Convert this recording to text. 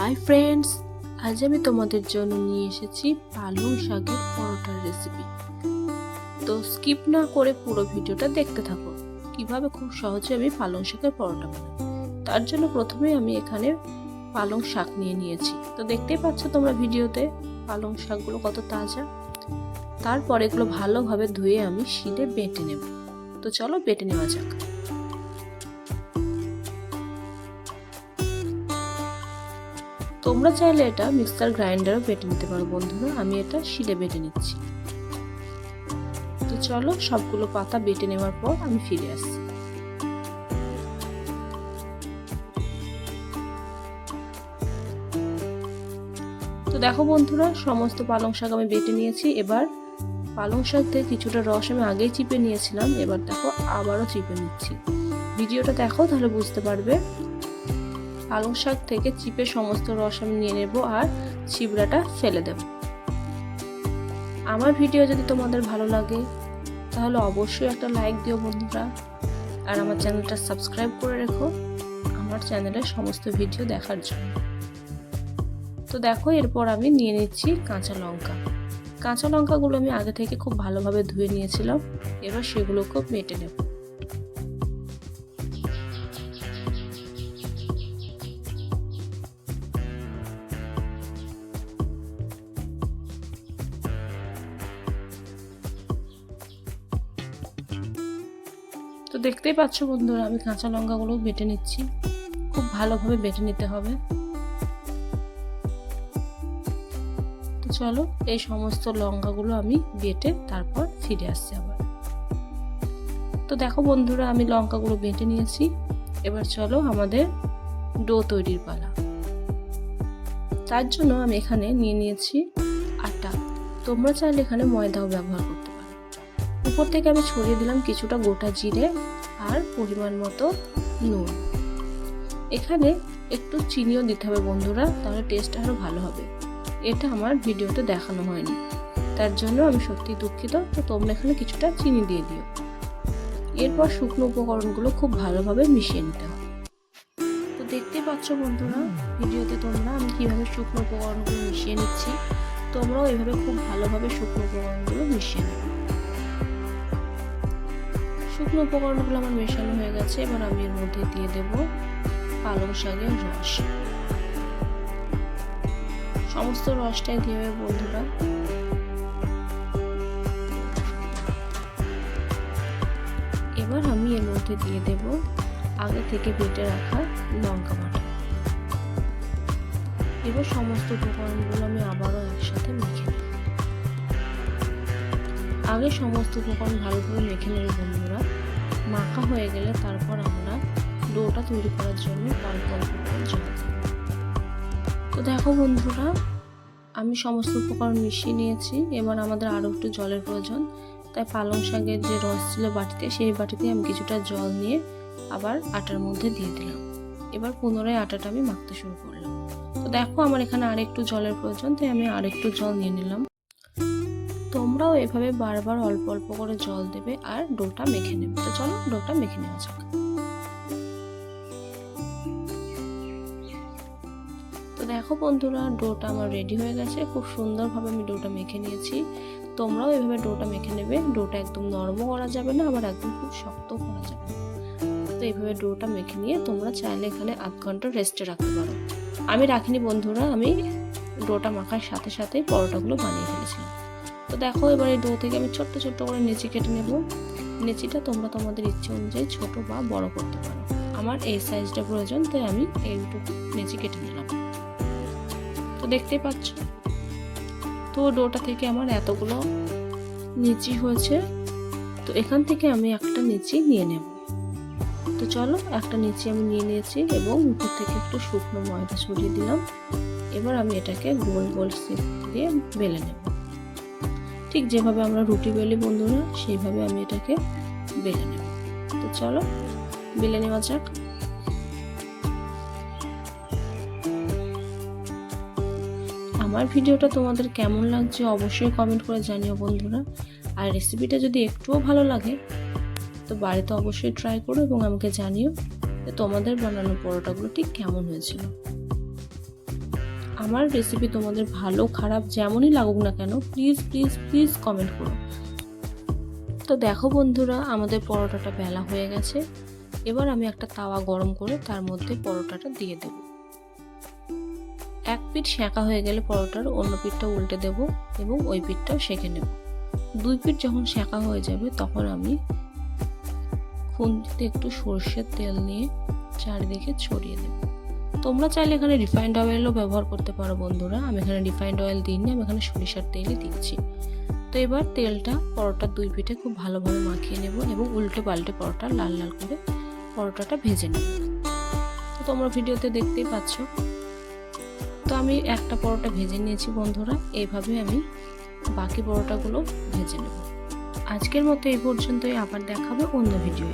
Hi friends আজ আমি তোমাদের জন্য নিয়ে এসেছি পালং শাকের পরোটার রেসিপি তো স্কিপ না করে পুরো ভিডিওটা দেখতে থাকো। কীভাবে খুব সহজে আমি পালং শাকের পরোটা বানাই। তার জন্য প্রথমে আমি এখানে পালং শাক নিয়ে নিয়েছি। তো দেখতেই পাচ্ছ তোমরা ভিডিওতে পালং শাকগুলো কত তাজা। তারপর এগুলো ভালোভাবে ধুয়ে আমি শিলে বেটে নেব। তো চলো বেটে নেওয়া যাক। তোমরা চাইলে এটা মিক্সার গ্রাইন্ডারও বেটে নিতে পারো, বন্ধুরা। আমি এটা শিলে বেটে নিচ্ছি। তো চলো, সবগুলো পাতা বেটে নেওয়ার পর আমি ফিরে আসছি। তো দেখো বন্ধুরা, সমস্ত পালং শাক আমি বেটে নিয়েছি। এবার পালং শাক থেকে কিছুটা রস আমি আগেই চিপে নিয়েছিলাম। এবার দেখো আবারও চিপে নিচ্ছি। ভিডিওটা দেখো, তাহলে বুঝতে পারবে। পালং শাক থেকে চিপে সমস্ত রস আমি নিয়ে নেব আর চিবড়াটা ফেলে দেব। আমার ভিডিও যদি তোমাদের ভালো লাগে, তাহলে অবশ্যই একটা লাইক দিও বন্ধুরা। আর আমার চ্যানেলটা সাবস্ক্রাইব করে রেখো আমার চ্যানেলের সমস্ত ভিডিও দেখার জন্য। তো দেখো, এরপর আমি নিয়ে নিচ্ছি কাঁচা লঙ্কা। কাঁচা লঙ্কাগুলো আমি আগে থেকে খুব ভালোভাবে ধুয়ে নিয়েছিলাম, এবার সেগুলোকেও মেটে নেব। তো দেখতেই পাচ্ছ বন্ধুরা, আমি কাঁচা লঙ্কাগুলো বেটে নিচ্ছি। খুব ভালোভাবে বেটে নিতে হবে। তো চলো, এই সমস্ত লঙ্কাগুলো আমি বেটে তারপর ফিরে আসছি আবার। তো দেখো বন্ধুরা, আমি লঙ্কাগুলো বেটে নিয়েছি। এবার চলো আমাদের ডো তৈরির পালা। তার জন্য আমি এখানে নিয়ে নিয়েছি আটা। তোমরা চাইলে এখানে ময়দাও ব্যবহার করতে পারো। উপর থেকে আমি ছড়িয়ে দিলাম কিছুটা গোটা জিরে। আর পরিমাণ মতো নুন। এখানে একটু চিনিও দিতে হবে বন্ধুরা, তাহলে টেস্ট আরও ভালো হবে। এটা আমার ভিডিওতে দেখানো হয়নি। তার জন্য আমি সত্যি দুঃখিত। তো তোমরা এখানে কিছুটা চিনি দিয়ে দিও। এরপর শুকনো উপকরণগুলো খুব ভালোভাবে মিশিয়ে নিতে হবে। তো দেখতে পাচ্ছ বন্ধুরা, ভিডিওতে তোমরা আমি কীভাবে শুকনো উপকরণগুলো মিশিয়ে নিচ্ছি, তোমরাও এভাবে খুব ভালোভাবে শুকনো উপকরণগুলো মিশিয়ে নেবে শুকনো উপকরণগুলো আমার মেশানো হয়ে গেছে, এবার আমি এর মধ্যে দিয়ে দেব পালং শাকের রস। সমস্ত রসটাই দিয়ে বন্ধুরা। এবার আমি এর মধ্যে দিয়ে দেব আগে থেকে বেটে রাখা লঙ্কা বাটা। এবার সমস্ত উপকরণগুলো আমি আবারও একসাথে মেখে আগে সমস্ত উপকরণ ভালো করে মেখে নেবে বন্ধুরা। মাখা হয়ে গেলে তারপর আমরা ডোটা তৈরি করার জন্য অল্প অল্প করে তো দেখো বন্ধুরা, আমি সমস্ত উপকরণ মিশিয়ে নিয়েছি। এবার আমাদের আরও একটু জলের প্রয়োজন। তাই পালং শাকের যে রস ছিল বাটিতে, সেই বাটিতে আমি কিছুটা জল নিয়ে আবার আটার মধ্যে দিয়ে দিলাম। এবার পুনরায় আটাটা আমি মাখতে শুরু করলাম। তো দেখো আমার এখানে আর একটু জলের প্রয়োজন, তাই আমি আর একটু জল নিয়ে নিলাম। তোমরাও এভাবে বারবার অল্প অল্প করে জল দেবে আর ডোটা মেখে নেবে। তো চলো ডোটা মেখে নেওয়া যাক। তো দেখো বন্ধুরা, ডোটা আমার রেডি হয়ে গেছে। খুব সুন্দরভাবে আমি ডোটা মেখে নিয়েছি। তোমরাও এভাবে ডোটা মেখে নেবে। ডোটা একদম নরমও করা যাবে না, আবার একদম খুব শক্ত করা যাবে তো এইভাবে ডোটা মেখে নিয়ে তোমরা চাইলে এখানে আধ ঘণ্টা রেস্টে রাখতে পারো। আমি রাখিনি বন্ধুরা, আমি ডোটা মাখার সাথে সাথেই পরোটাগুলো বানিয়ে ফেলেছিলাম। তো দেখো, এবার এই ডো থেকে আমি ছোট্ট ছোট্ট করে নেচি কেটে নেব। নেচিটা তোমরা তোমাদের ইচ্ছে অনুযায়ী ছোট বা বড় করতে পারো। আমার এই সাইজটা প্রয়োজন, তাই আমি এইটুকু নেচি কেটে নিলাম। তো দেখতেই পাচ্ছ? তো ডোটা থেকে আমার এতগুলো নিচি হয়েছে। তো এখান থেকে আমি একটা নিচি নিয়ে নেব। তো চলো, একটা নিচি আমি নিয়ে নিয়েছি এবং উপর থেকে একটু শুকনো ময়দা ছড়িয়ে দিলাম। এবার আমি এটাকে গোল গোল শেপ দিয়ে বেলে নেব। ঠিক যেভাবে আমরা রুটি বেলি বন্ধুরা, সেইভাবে আমি এটাকে বেলে নেব। তো চলো, বেলে নেওয়া যাক। আমার ভিডিওটা তোমাদের কেমন লাগছে অবশ্যই কমেন্ট করে জানিও বন্ধুরা। আর রেসিপিটা যদি একটুও ভালো লাগে, তো বাড়িতে অবশ্যই ট্রাই করো এবং আমাকে জানিও তোমাদের বানানো পরোটাগুলো ঠিক কেমন হয়েছিল। আমার রেসিপি তোমাদের ভালো, খারাপ যেমনই লাগুক না কেন প্লিজ প্লিজ প্লিজ কমেন্ট করো। তো দেখো বন্ধুরা, আমাদের পরোটাটা বেলা হয়ে গেছে। এবার আমি একটা তাওয়া গরম করে তার মধ্যে পরোটাটা দিয়ে দেব। এক পিঠ সেঁকা হয়ে গেলে পরোটার অন্য পিঠটা উল্টে দেব এবং ওই পিঠটাও সেঁকে নেব। দুই পিঠ যখন সেঁকা হয়ে যাবে, তখন আমি খুন্তিতে একটু সর্ষের তেল নিয়ে চারিদিকে ছড়িয়ে দেব। তোমরা চাইলে এখানে রিফাইন্ড অয়েলও ব্যবহার করতে পারো, বন্ধুরা। আমি এখানে রিফাইন্ড অয়েল দিইনি, আমি এখানে সরিষার তেলই দিচ্ছি। তো এবার তেলটা পরোটার দুই পিঠে খুব ভালোভাবে মাখিয়ে নেব এবং উল্টে পাল্টে পরোটা লাল লাল করে পরোটাটা ভেজে নেব। তো তোমরা ভিডিওতে দেখতেই পাচ্ছ। তো আমি একটা পরোটা ভেজে নিয়েছি, বন্ধুরা। এইভাবে আমি বাকি পরোটাগুলো ভেজে নেব। আজকের মতো এই পর্যন্তই। আবার দেখাবে অন্য ভিডিও